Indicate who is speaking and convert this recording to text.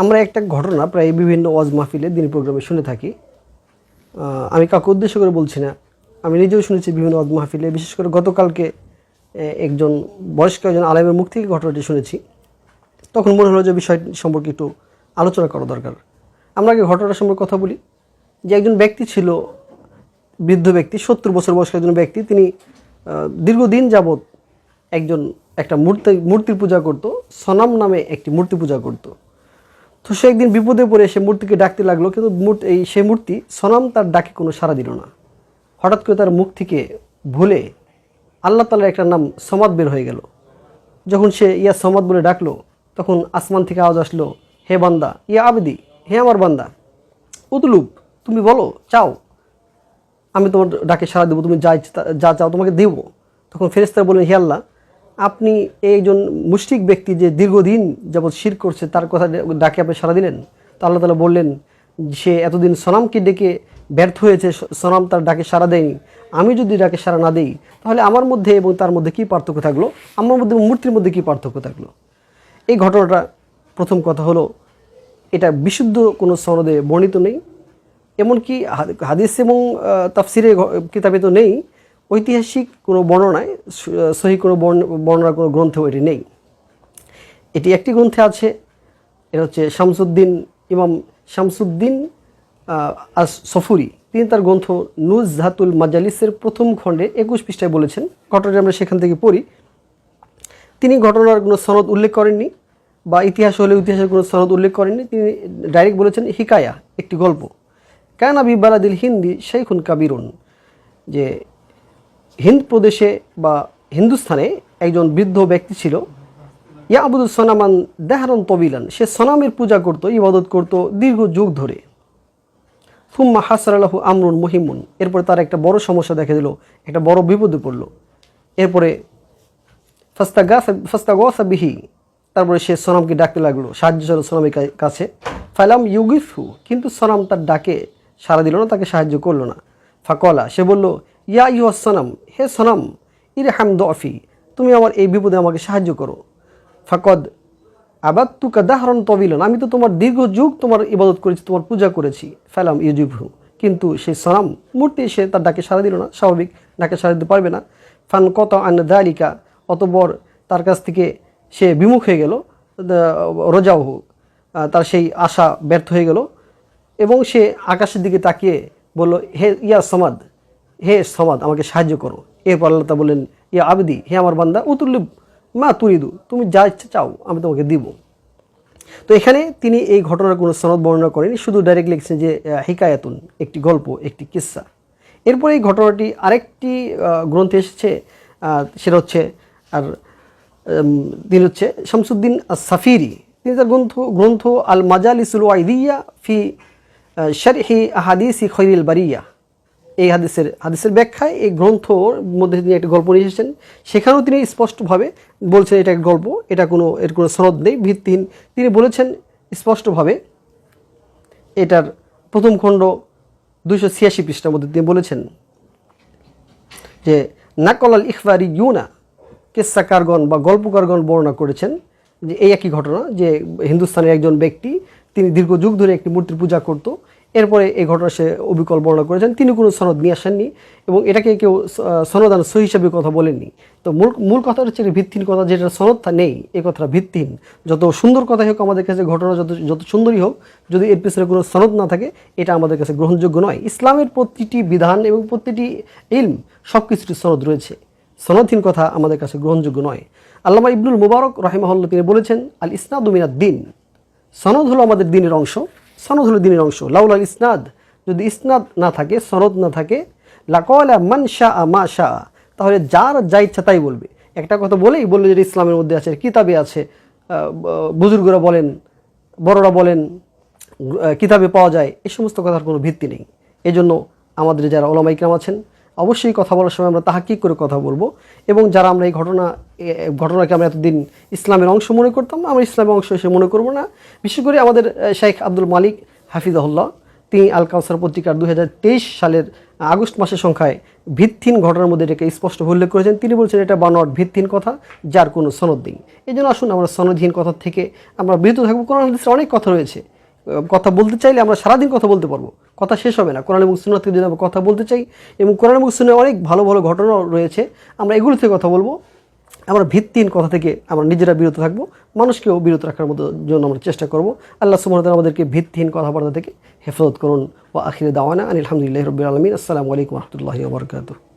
Speaker 1: আমরা একটা ঘটনা প্রায় বিভিন্ন ওয়াজ মাহফিলে দিন প্রোগ্রামে শুনে থাকি। আমি কাউকে উদ্দেশ্য করে বলছি না। আমি নিজেও শুনেছি বিভিন্ন ওয়াজ মাহফিলে। বিশেষ করে গতকালকে একজন বয়স্ক একজন আলেমের মুখ থেকে ঘটনাটি শুনেছি। তখন মনে হলো যে বিষয়টি সম্পর্কে একটু আলোচনা করা দরকার। আমরা আগে ঘটনাটা সম্পর্কে কথা বলি। যে একজন ব্যক্তি ছিল, বৃদ্ধ ব্যক্তি, সত্তর বছর বয়স্ক একজন ব্যক্তি, তিনি দীর্ঘদিন যাবৎ একজন, একটা মূর্তি, মূর্তির পূজা করত। সনাম নামে একটি মূর্তি পূজা করত। তো সে একদিন বিপদে পড়ে সে মূর্তিকে ডাকতে লাগল, কিন্তু এই সেই মূর্তি সনাম তার ডাকে কোনো সাড়া দিল না। হঠাৎ করে তার মুখ থেকে ভুলে আল্লাহ তালার একটা নাম সমাদ বের হয়ে গেল। যখন সে ইয়া সমাদ বলে ডাকলো, তখন আসমান থেকে আওয়াজ আসলো, হে বান্দা, ইয়া আবেদি, হে আমার বান্দা, উতলুব, তুমি বলো, চাও, আমি তোমার ডাকে সাড়া দেবো, তুমি যা যা চাও তোমাকে দেবো। তখন ফেরেস্তারা বললেন, হে আল্লাহ আপনি এইজন মুষ্টিক ব্যক্তি যে দীর্ঘদিন যাবৎ শির করছে, তার কথা ডাকে আপনি সাড়া দিলেন? তো আল্লাহ তালা বললেন, সে এতদিন সনামকে ডেকে ব্যর্থ হয়েছে, সনাম তার ডাকে সাড়া দেয়নি। আমি যদি ডাকে সাড়া না দিই, তাহলে আমার মধ্যে এবং তার মধ্যে কী পার্থক্য থাকল? আমার মধ্যে মূর্তির মধ্যে কী পার্থক্য থাকল? এই ঘটনাটা প্রথম কথা হলো, এটা বিশুদ্ধ কোনো সনদে বর্ণিত নেই। এমনকি হাদ- হাদিস এবং তাফসিরে কিতাবে তো নেই। ঐতিহাসিক কোনো বর্ণনায়, সহি কোনো বর্ণ- বর্ণনার কোনো গ্রন্থেও এটি নেই। এটি একটি গ্রন্থে আছে, এটা হচ্ছে শামসুদ্দিন, ইমাম শামসুদ্দিন আস সফুরি তিনি তার গ্রন্থ নুজ জাহাতুল মাজালিসের প্রথম খণ্ডে একুশ পৃষ্ঠায় বলেছেন, ঘটনাটি আমরা সেখান থেকে পড়ি। তিনি ঘটনার কোনো সনদ উল্লেখ করেননি, বা ইতিহাস হলে ইতিহাসের কোনো সনদ উল্লেখ করেননি। তিনি ডাইরেক্ট বলেছেন, হিকায়া, একটি গল্প। কেন আবি বালাদিল হিন্দি শেখুন কাবিরুন, যে হিন্দ প্রদেশে বা হিন্দুস্থানে একজন বৃদ্ধ ব্যক্তি ছিল। ইয়া আবুদুল সোনামান দেহারন তবিলান। সে সনামের পূজা করত, ইবাদত করত দীর্ঘ যুগ ধরে। ফুম্মা হাসারালাহু আমরুন মহিমুন। এরপরে তার একটা বড় সমস্যা দেখা দিল, একটা বড় বিপদে পড়ল। এরপরে ফাস্তাগা বিহি। তারপরে সে সোনামকে ডাকতে লাগল, সাহায্য ছিল সোনামের কাছে। ফাইলাম ইউগিফু কিন্তু সোনাম তার ডাকে সাড়া দিল না, তাকে সাহায্য করল না। ফাকলা, সে বলল ইয়া ইউ সোনাম, হে সোনাম ইরে হাম দফি তুমি আমার এই বিপদে আমাকে সাহায্য করো। ফাকদ আবার তু কাদাহরণ তবিলন আমি তো তোমার দীর্ঘ যুগ তোমার ইবাদত করেছি, তোমার পূজা করেছি। ফেলাম ইউজিবহু, কিন্তু সেই সনাম, মূর্তি এসে তার ডাকে সাড়া দিল না, স্বাভাবিক, ডাকে সাড়া দিতে পারবে না। ফান কত আন দালিকা অতবর তার কাছ থেকে সে বিমুখ হয়ে গেল রোজাও তার সেই আশা ব্যর্থ হয়ে গেল, এবং সে আকাশের দিকে তাকিয়ে বলল, হে ইয়া সমাদ হে সমাদ, আমাকে সাহায্য করো। এরপর আল্লাহ তা বললেন, ইয়া আবেদি, হে আমার বান্দা উতুল্লিব মা তুই তুরিদু, তুমি যা ইচ্ছা চাও, আমি তোমাকে দিব। তো এখানে তিনি এই ঘটনার কোনো সনদ বর্ণনা করেনি শুধু ডাইরেক্ট লিখছেন যে হিকায়াতুন, একটি গল্প, একটি কিস্সা। এরপর এই ঘটনাটি আরেকটি গ্রন্থে এসেছে সেটা হচ্ছে, আর তিনি হচ্ছে শামসুদ্দিন সাফিরি তিনি তার গ্রন্থ গ্রন্থ আল মাজালিসুল ওয়াইদিয়া ফি শারহি আহাদিসি খৈরিল বারিয়া। এই হাদিসের হাদিসের ব্যাখ্যায় এই গ্রন্থর মধ্যে তিনি একটা গল্প নিয়ে এসেছেন। সেখানেও তিনি স্পষ্টভাবে বলছেন এটা গল্প, এটা কোনো, এর কোনো সনদ নেই, ভিত্তিহীন। তিনি বলেছেন স্পষ্টভাবে এটার প্রথম খণ্ড দুইশো ছিয়াশি পৃষ্ঠার মধ্যে তিনি বলেছেন যে, নাকলাল ইখবারি ইউনা কেসাকারগণ বা গল্পকারগণ বর্ণনা করেছেন যে এই একই ঘটনা যে হিন্দুস্তানের একজন ব্যক্তি, তিনি দীর্ঘ যুগ ধরে একটি মূর্তির পূজা করত এরপরে এই ঘটনা সে অবিকল বর্ণনা করেছেন। তিনি কোনো সনদ নিয়ে আসেননি এবং এটাকে কেউ সনদান সহি হিসাবে কথা বলেননি। তো মূল মূল কথা হচ্ছে ভিত্তিহীন কথা, যেটা সনদ তা নেই এই কথাটা ভিত্তিহীন। যত সুন্দর কথাই হোক আমাদের কাছে ঘটনা, যত যত সুন্দরই হোক, যদি এর পিছনে কোনো সনদ না থাকে, এটা আমাদের কাছে গ্রহণযোগ্য নয়। ইসলামের প্রতিটি বিধান এবং প্রতিটি ইলম সব কিছুটি সনদ রয়েছে। সনদহীন কথা আমাদের কাছে গ্রহণযোগ্য নয়। আল্লামা ইবনুল মুবারক রহিমাহল্লা তিনি বলেছেন আল ইসনাদ মিনাদ দিন সনদ হলো আমাদের দিনের অংশ। সনদ হলো দিনের অংশ। লাউল ইসনাদ। যদি ইসনাদ না থাকে, সনদ না থাকে, লাকলা মান শাহ মা শাহ তাহলে যার যা ইচ্ছা তাই বলবে। একটা কথা বলেই বলল যে ইসলামের মধ্যে আছে, কিতাবে আছে বুজুর্গরা বলেন, বড়রা বলেন কিতাবে পাওয়া যায় এই সমস্ত কথার কোনো ভিত্তি নেই। এজন্য আমাদের যারা ওলামাইকরাম আছেন, অবশ্যই কথা বলার সময় আমরা তাহা কী করে কথা বলব এবং যারা আমরা এই ঘটনা এ- এ ঘটনাকে আমরা এতদিন ইসলামের অংশ মনে করতাম আমরা ইসলামের অংশ হিসেবে মনে করব না। বিশেষ করে আমাদের শেখ আব্দুল মালিক হাফিজাহুল্লাহ, তিনি আল কাউসার পত্রিকার দু হাজার তেইশ সালের আগস্ট মাসের সংখ্যায় ভিত্তিহীন ঘটনার মধ্যে এটাকে স্পষ্ট উল্লেখ করেছেন। তিনি বলছেন, এটা বানোয়াট ভিত্তিহীন কথা, যার কোনো সনদ নেই। এই জন্য আসুন, আমরা সনদহীন কথা থেকে আমরা বিরত থাকব। কোরআন হাদিসে অনেক কথা রয়েছে। কথা বলতে চাইলে আমরা সারাদিন কথা বলতে পারব। কথা শেষ হবে না। কোরআন এবং সুন্নাহ থেকে যদি আমরা কথা বলতে চাই, এবং কোরআন এবং সুন্নাহ অনেক ভালো ভালো ঘটনাও রয়েছে, আমরা এগুলো থেকে কথা বলব। আমরা ভিত্তিহীন কথা থেকে আমরা নিজেরা বিরত থাকব, মানুষকেও বিরত রাখার মতো জন্য আমরা চেষ্টা করব। আল্লাহ সুমন আমাদেরকে ভিত্তিহীন কথাবার্তা থেকে হেফাজত করুন। ও আখিরে দাওয়ানা আলহামদুলিল্লাহ রবিল আলমিন। আসসালামু আলাইকুম রহমতুল্লাহি বরকাতুহ।